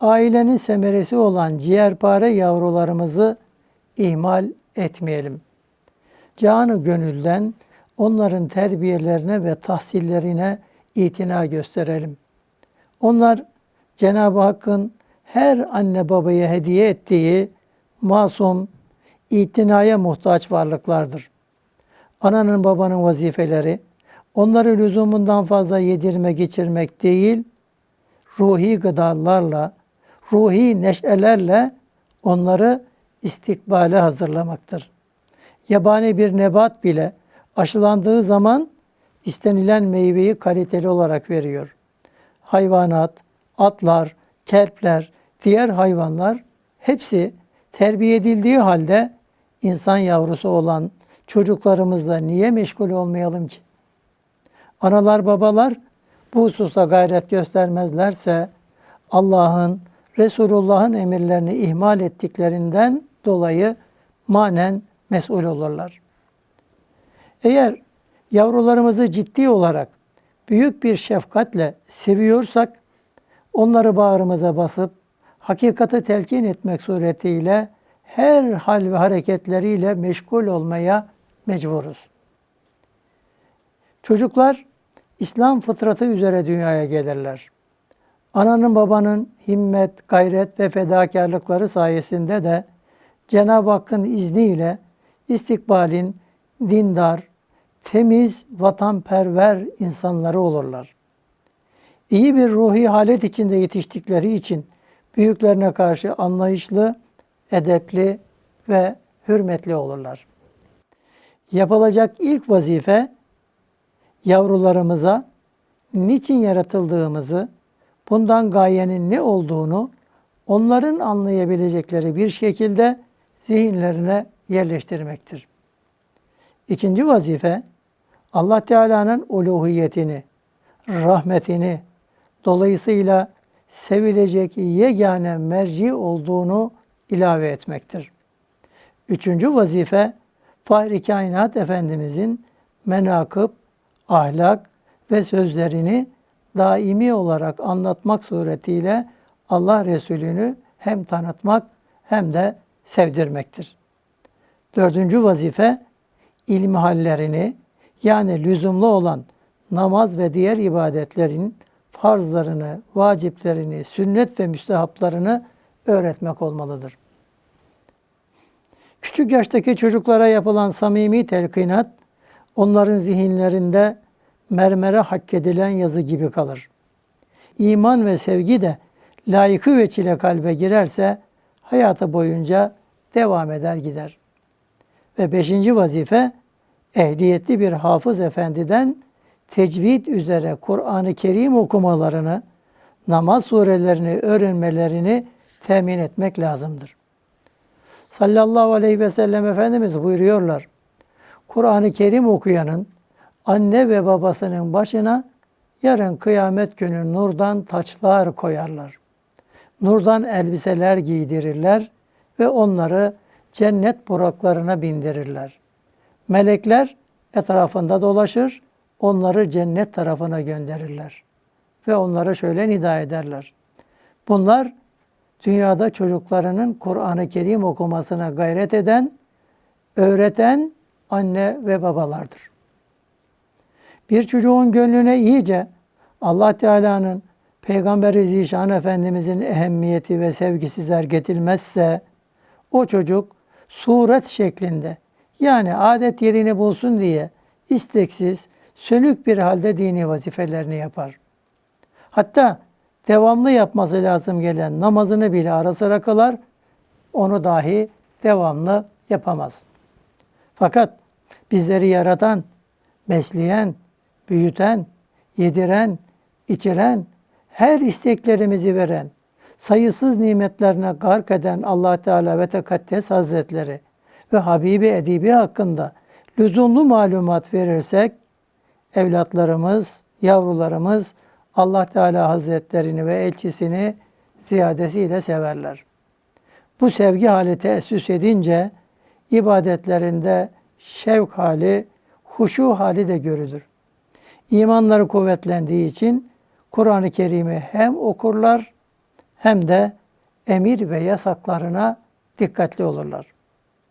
ailenin semeresi olan ciğerpare yavrularımızı ihmal etmeyelim. Canı gönülden onların terbiyelerine ve tahsillerine itina gösterelim. Onlar Cenab-ı Hakk'ın her anne babaya hediye ettiği masum, itinaya muhtaç varlıklardır. Ananın babanın vazifeleri, onları lüzumundan fazla yedirme geçirmek değil, ruhi gıdalarla, ruhi neşelerle onları istikbale hazırlamaktır. Yabani bir nebat bile aşılandığı zaman istenilen meyveyi kaliteli olarak veriyor. Hayvanat, atlar, kelpler, diğer hayvanlar hepsi terbiye edildiği halde insan yavrusu olan çocuklarımızla niye meşgul olmayalım ki? Analar babalar bu hususta gayret göstermezlerse Allah'ın, Resulullah'ın emirlerini ihmal ettiklerinden dolayı manen mesul olurlar. Eğer yavrularımızı ciddi olarak büyük bir şefkatle seviyorsak onları bağrımıza basıp hakikati telkin etmek suretiyle her hal ve hareketleriyle meşgul olmaya mecburuz. Çocuklar İslam fıtratı üzere dünyaya gelirler. Ananın babanın himmet, gayret ve fedakarlıkları sayesinde de Cenab-ı Hakk'ın izniyle istikbalin dindar, temiz, vatanperver insanları olurlar. İyi bir ruhi halet içinde yetiştikleri için büyüklerine karşı anlayışlı, edepli ve hürmetli olurlar. Yapılacak ilk vazife yavrularımıza niçin yaratıldığımızı, bundan gayenin ne olduğunu onların anlayabilecekleri bir şekilde zihinlerine yerleştirmektir. İkinci vazife Allah Teala'nın uluhiyetini, rahmetini, dolayısıyla sevilecek yegane merci olduğunu ilave etmektir. Üçüncü vazife Fahri Kainat Efendimizin menakıb, ahlak ve sözlerini daimi olarak anlatmak suretiyle Allah Resulü'nü hem tanıtmak hem de sevdirmektir. Dördüncü vazife ilmi hallerini yani lüzumlu olan namaz ve diğer ibadetlerin farzlarını, vaciplerini, sünnet ve müstehaplarını öğretmek olmalıdır. Küçük yaştaki çocuklara yapılan samimi telkinat, onların zihinlerinde mermere hak edilen yazı gibi kalır. İman ve sevgi de layıkı ve çile kalbe girerse hayatı boyunca devam eder gider. Ve beşinci vazife ehliyetli bir hafız efendiden tecvid üzere Kur'an-ı Kerim okumalarını, namaz surelerini öğrenmelerini temin etmek lazımdır. Sallallahu aleyhi ve sellem Efendimiz buyuruyorlar. Kur'an-ı Kerim okuyanın anne ve babasının başına yarın kıyamet günü nurdan taçlar koyarlar. Nurdan elbiseler giydirirler ve onları cennet buraklarına bindirirler. Melekler etrafında dolaşır, onları cennet tarafına gönderirler. Ve onlara şöyle nida ederler. Bunlar dünyada çocuklarının Kur'an-ı Kerim okumasına gayret eden, öğreten anne ve babalardır. Bir çocuğun gönlüne iyice Allah Teala'nın Peygamber-i Zişan Efendimizin ehemmiyeti ve sevgisi zergetilmezse o çocuk suret şeklinde yani adet yerini bulsun diye isteksiz, sönük bir halde dini vazifelerini yapar. Hatta devamlı yapması lazım gelen namazını bile ara sıra kılar, onu dahi devamlı yapamaz. Fakat bizleri yaratan, besleyen, büyüten, yediren, içiren, her isteklerimizi veren, sayısız nimetlerine gark eden allah Teala ve Tekaddes Hazretleri ve Habibi Edibi hakkında lüzumlu malumat verirsek, evlatlarımız, yavrularımız Allah Teala Hazretlerini ve elçisini ziyadesiyle severler. Bu sevgi hali teessüs edince ibadetlerinde şevk hali, huşu hali de görülür. İmanları kuvvetlendiği için Kur'an-ı Kerim'i hem okurlar hem de emir ve yasaklarına dikkatli olurlar.